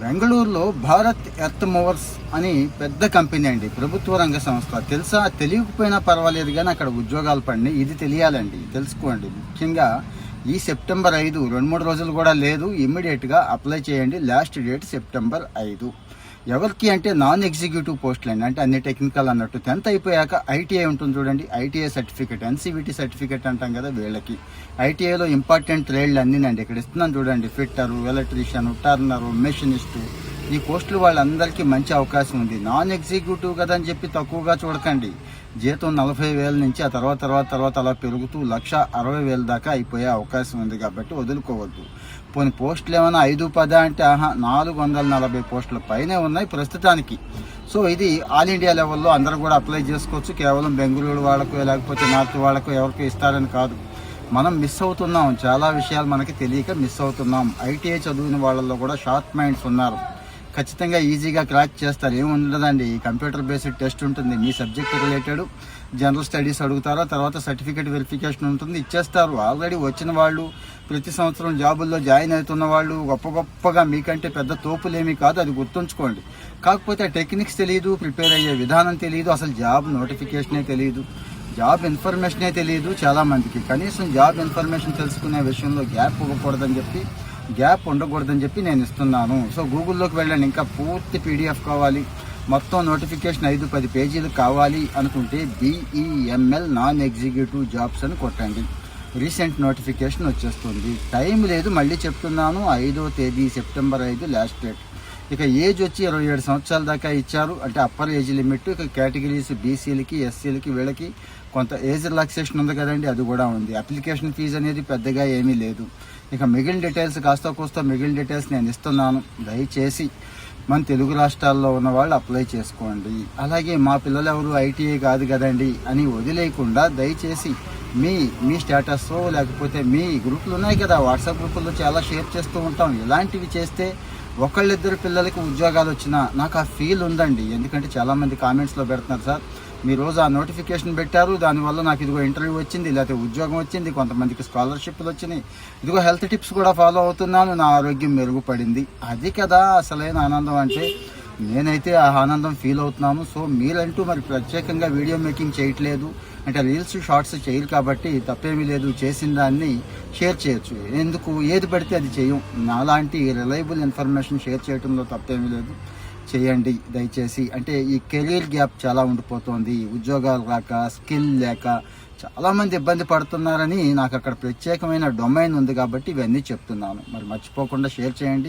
బెంగళూరులో Bharat earth movers అని పెద్ద కంపెనీ అండి. ప్రభుత్వ రంగ సంస్థ. తెలుసా? తెలియకపోయినా పర్వాలేదు కానీ అక్కడ ఉద్యోగాలు పడినాయి. ఇది తెలియాలండి. తెలుసుకోండి. ముఖ్యంగా ఈ సెప్టెంబర్ ఐదు రెండు మూడు రోజులు కూడా లేదు. ఇమ్మీడియట్గా అప్లై చేయండి. లాస్ట్ డేట్ సెప్టెంబర్ ఐదు. ఎవరికి అంటే నాన్ ఎగ్జిక్యూటివ్ పోస్టులు అండి అంటే అన్ని టెక్నికల్ అన్నట్టు. టెన్త్ అయిపోయాక ఐటీఐ ఉంటుంది చూడండి. ఐటీఐ సర్టిఫికేట్ ఎన్సీబీటీ సర్టిఫికేట్ అంటాం కదా వీళ్ళకి. ఐటీఐలో ఇంపార్టెంట్ ట్రేడ్లు అన్నీనండి ఇక్కడ ఇస్తున్నాను చూడండి. ఫిట్టరు ఎలక్ట్రీషియన్ టర్నరు మెషినిస్టు ఈ పోస్టులు వాళ్ళందరికీ మంచి అవకాశం ఉంది. నాన్ ఎగ్జిక్యూటివ్ కదా అని చెప్పి తక్కువగా చూడకండి. జీతం నలభై వేల నుంచి ఆ తర్వాత తర్వాత తర్వాత అలా పెరుగుతూ లక్ష అరవై వేల దాకా అయిపోయే అవకాశం ఉంది కాబట్టి వదులుకోవద్దు. పోనీ పోస్టులు ఏమైనా ఐదు పద అంటే ఆహా నాలుగు వందల నలభై పోస్టుల పైనే ఉన్నాయి ప్రస్తుతానికి. సో ఇది ఆల్ ఇండియా లెవెల్లో అందరూ కూడా అప్లై చేసుకోవచ్చు. కేవలం బెంగళూరు వాళ్ళకు లేకపోతే నార్త్ వాళ్ళకు ఎవరికి ఇస్తారని కాదు. మనం మిస్ అవుతున్నాం. చాలా విషయాలు మనకి తెలియక మిస్ అవుతున్నాం. ఐటీఐ చదివిన వాళ్ళల్లో కూడా షార్ప్ మైండ్స్ ఉన్నారు. ఖచ్చితంగా ఈజీగా క్రాక్ చేస్తారు. ఏముండదండి కంప్యూటర్ బేస్డ్ టెస్ట్ ఉంటుంది. మీ సబ్జెక్ట్ రిలేటెడ్ జనరల్ స్టడీస్ అడుగుతారో. తర్వాత సర్టిఫికేట్ వెరిఫికేషన్ ఉంటుంది. ఇచ్చేస్తారు. ఆల్రెడీ వచ్చిన వాళ్ళు ప్రతి సంవత్సరం జాబుల్లో జాయిన్ అవుతున్న వాళ్ళు గొప్ప గొప్పగా మీకంటే పెద్ద తోపులేమీ కాదు. అది గుర్తుంచుకోండి. కాకపోతే టెక్నిక్స్ తెలియదు ప్రిపేర్ అయ్యే విధానం తెలియదు అసలు జాబ్ నోటిఫికేషనే తెలియదు జాబ్ ఇన్ఫర్మేషనే తెలియదు చాలామందికి కనీసం జాబ్ ఇన్ఫర్మేషన్ తెలుసుకునే విషయంలో గ్యాప్ ఇవ్వకూడదని చెప్పి గ్యాప్ ఉండకూడదని చెప్పి నేను ఇస్తున్నాను. సో గూగుల్లోకి వెళ్ళండి. ఇంకా పూర్తి పీడిఎఫ్ కావాలి. మొత్తం నోటిఫికేషన్ ఐదు పది పేజీలు కావాలి అనుకుంటే బీఈఎంఎల్ నాన్ ఎగ్జిక్యూటివ్ జాబ్స్ అని కొట్టండి. రీసెంట్ నోటిఫికేషన్ వచ్చేస్తుంది. టైం లేదు మళ్ళీ చెప్తున్నాను. ఐదో తేదీ సెప్టెంబర్ ఐదు లాస్ట్ డేట్. ఇక ఏజ్ వచ్చి ఇరవై ఏడు సంవత్సరాల దాకా ఇచ్చారు. అంటే అప్పర్ ఏజ్ లిమిట్ ఇక కేటగిరీస్ బీసీలకి ఎస్సీలకి వీళ్ళకి కొంత ఏజ్ రిలాక్సేషన్ ఉంది కదండి అది కూడా ఉంది. అప్లికేషన్ ఫీజు అనేది పెద్దగా ఏమీ లేదు. ఇక మిగిలిన డీటెయిల్స్ కాస్త కోస్త మిగిలిన డీటెయిల్స్ నేను ఇస్తున్నాను. దయచేసి మన తెలుగు రాష్ట్రాల్లో ఉన్న వాళ్ళు అప్లై చేసుకోండి. అలాగే మా పిల్లలు ఎవరు ఐటీఐ కాదు కదండి అని వదిలేయకుండా దయచేసి మీ మీ స్టేటస్ లేకపోతే మీ గ్రూపులు ఉన్నాయి కదా వాట్సాప్ గ్రూపుల్లో చాలా షేర్ చేస్తూ ఉంటాం. ఇలాంటివి చేస్తే ఒకళ్ళిద్దరు పిల్లలకి ఉద్యోగాలు వచ్చినా నాకు ఆ ఫీల్ ఉందండి. ఎందుకంటే చాలామంది కామెంట్స్లో పెడుతున్నారు సార్ రోజు ఆ నోటిఫికేషన్ పెట్టారు దానివల్ల నాకు ఇదిగో ఇంటర్వ్యూ వచ్చింది లేకపోతే ఉద్యోగం వచ్చింది కొంతమందికి స్కాలర్షిప్లు వచ్చినాయి. ఇదిగో హెల్త్ టిప్స్ కూడా ఫాలో అవుతున్నాను నా ఆరోగ్యం మెరుగుపడింది. అది కదా అసలైన ఆనందం అంటే నేనైతే ఆ ఆనందం ఫీల్ అవుతున్నాను సో మీరంటూ మరి ప్రత్యేకంగా వీడియో మేకింగ్ చేయట్లేదు. అంటే రీల్స్ షార్ట్స్ చేయరు కాబట్టి తప్పేమీ లేదు. చేసిన దాన్ని షేర్ చేయొచ్చు. ఎందుకు? ఏది పడితే అది చేయం. నాలాంటి రిలయబుల్ ఇన్ఫర్మేషన్ షేర్ చేయడంలో తప్పేమీ లేదు. చేయండి దయచేసి. అంటే ఈ కెరీర్ గ్యాప్ చాలా ఉండిపోతుంది. ఉద్యోగాలు రాక స్కిల్ లేక చాలామంది ఇబ్బంది పడుతున్నారని నాకు అక్కడ ప్రత్యేకమైన డొమైన్ ఉంది కాబట్టి ఇవన్నీ చెప్తున్నాను. మరి మర్చిపోకుండా షేర్ చేయండి.